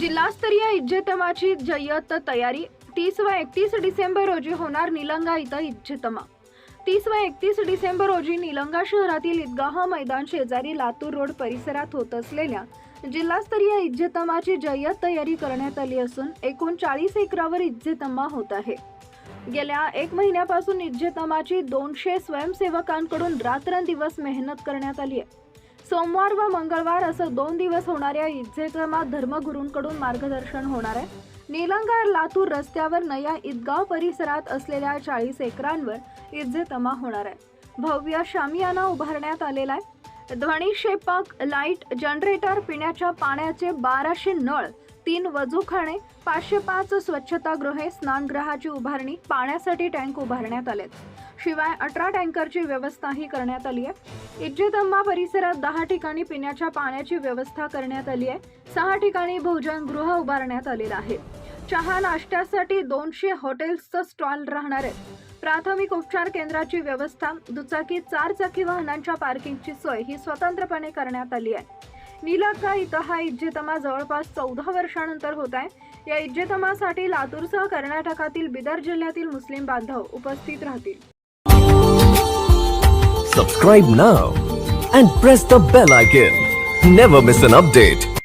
जिल्हास्तरीय इज्जेतमाची जय्यत तयारी. तीस व एकतीस डिसेंबर रोजी होणार निलंगा इथं इज्जेतमा. तीस व एकतीस डिसेंबर रोजी निलंगा शहरातील ईदगाह मैदान शेजारी लातूर रोड परिसरात होत असलेल्या जिल्हास्तरीय इज्जेतमाची जय्यत तयारी करण्यात आली असून एकूण चाळीस एकरावर इज्जेतमा होत आहे. गेल्या एक महिन्यापासून इज्जेतमाची दोनशे स्वयंसेवकांकडून रात्रंदिवस मेहनत करण्यात आली आहे. सोमवार व मंगळवार असं दोन दिवस होणाऱ्या इज्जेतमा धर्मगुरूंकडून मार्गदर्शन होणार आहे. निलंगार लातूर रस्त्यावर नया ईदगाव परिसरात असलेल्या चाळीस एकरांवर इज्जेतमा होणार आहे. भव्य शामियाना उभारण्यात आलेला आहे. ध्वनिक्षेपक लाइट जनरेटर पिण्याच्या पाण्याचे बाराशे नळ तीन वजूखाणे पाचशे पाच स्वच्छतागृहे स्नानगृहाची उभारणी पाण्यासाठी टँक उभारण्यात आलेत. शिवाय अठरा टँकरची व्यवस्थाही करण्यात आली आहे. इज्जतम्मा परिसरात दहा ठिकाणी पिण्याच्या पाण्याची व्यवस्था करण्यात आली आहे. सहा ठिकाणी भोजनगृह उभारण्यात आलेलं आहे. चहा नाश्त्यासाठी दोनशे हॉटेल्सचं स्टॉल राहणार आहेत. प्राथमिक उपचार केंद्राची व्यवस्था दुचाकी चार चाकी वाहनांच्या पार्किंगची सोय ही स्वतंत्रपणे करण्यात आली आहे. निलंगा इथं हा इज्जेतमा जवळपास चौदा वर्षानंतर होत आहे या इज्जेतमासाठी लातूरसह कर्नाटकातील बिदर जिल्ह्यातील मुस्लिम बांधव उपस्थित राहतील Subscribe now and press the bell icon. Never miss an update.